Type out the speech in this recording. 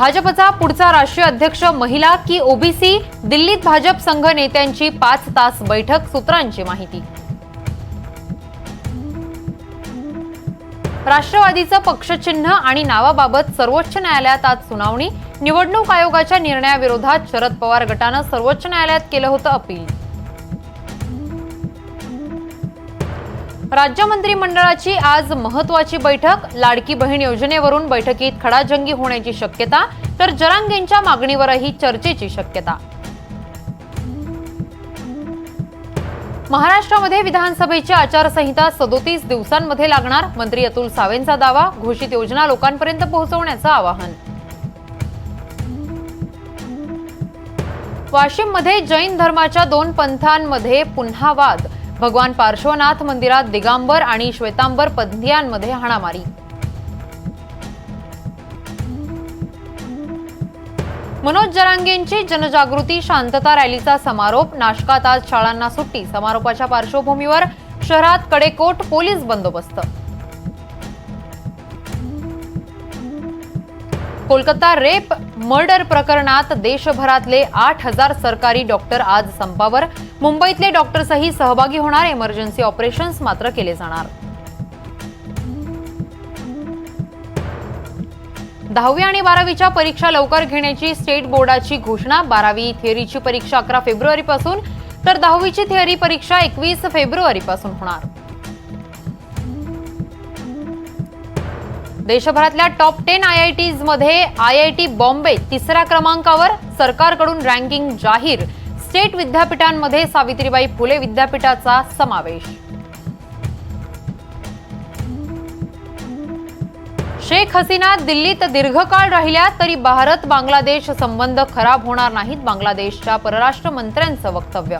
भाजपचा पुढचा राष्ट्रीय अध्यक्ष महिला की ओबीसी? दिल्लीत भाजप संघ नेत्यांची पाच तास बैठक सूत्रांची माहिती. राष्ट्रवादीचं पक्षचिन्ह आणि नावाबाबत सर्वोच्च न्यायालयात आज सुनावणी. निवडणूक आयोगाच्या निर्णयाविरोधात शरद पवार गटानं सर्वोच्च न्यायालयात केलं होतं अपील. राज्य मंत्रिमंडळाची आज महत्वाची बैठक लाडकी बहीण योजनेवरून बैठकीत खडाजंगी होण्याची शक्यता तर जरांगेंच्या मागणीवरही चर्चेची शक्यता. महाराष्ट्रामध्ये विधानसभेची आचारसंहिता सदोतीस दिवसांमध्ये लागणार मंत्री अतुल सावेंचा दावा घोषित योजना लोकांपर्यंत पोहोचवण्याचं आवाहन. वाशिममध्ये जैन धर्माच्या दोन पंथांमध्ये पुन्हा वाद भगवान पार्श्वनाथ मंदिरात दिगांबर आणि श्वेतांबर पंथियांमध्ये हाणामारी. मनोज जरांगेंची जनजागृती शांतता रॅलीचा समारोप. नाशकात आज शाळांना सुट्टी. समारोपाच्या पार्श्वभूमीवर शहरात कडेकोट पोलीस बंदोबस्त. कोलकाता रेप मर्डर प्रकरणात देशभरातले आठ हजार सरकारी डॉक्टर आज संपावर. मुंबईतले डॉक्टर्सही सहभागी होणार इमर्जन्सी ऑपरेशन्स मात्र केले जाणार. दहावी आणि बारावीच्या परीक्षा लवकर घेण्याची स्टेट बोर्डाची घोषणा बारावी थिअरीची परीक्षा अकरा फेब्रुवारीपासून तर दहावीची थिअरी परीक्षा एकवीस फेब्रुवारीपासून होणार. देशभरातल्या टॉप टेन आय आय टीजमध्ये आय आय टी बॉम्बे तिसऱ्या क्रमांकावर सरकारकडून रँकिंग जाहीर. स्टेट विद्यापीठांमध्ये सावित्रीबाई फुले विद्यापीठाचा समावेश. शेख हसीना दिल्लीत दीर्घकाळ राहिल्या तरी भारत बांगलादेश संबंध खराब होणार नाहीत बांगलादेशच्या परराष्ट्र मंत्र्यांचं वक्तव्य.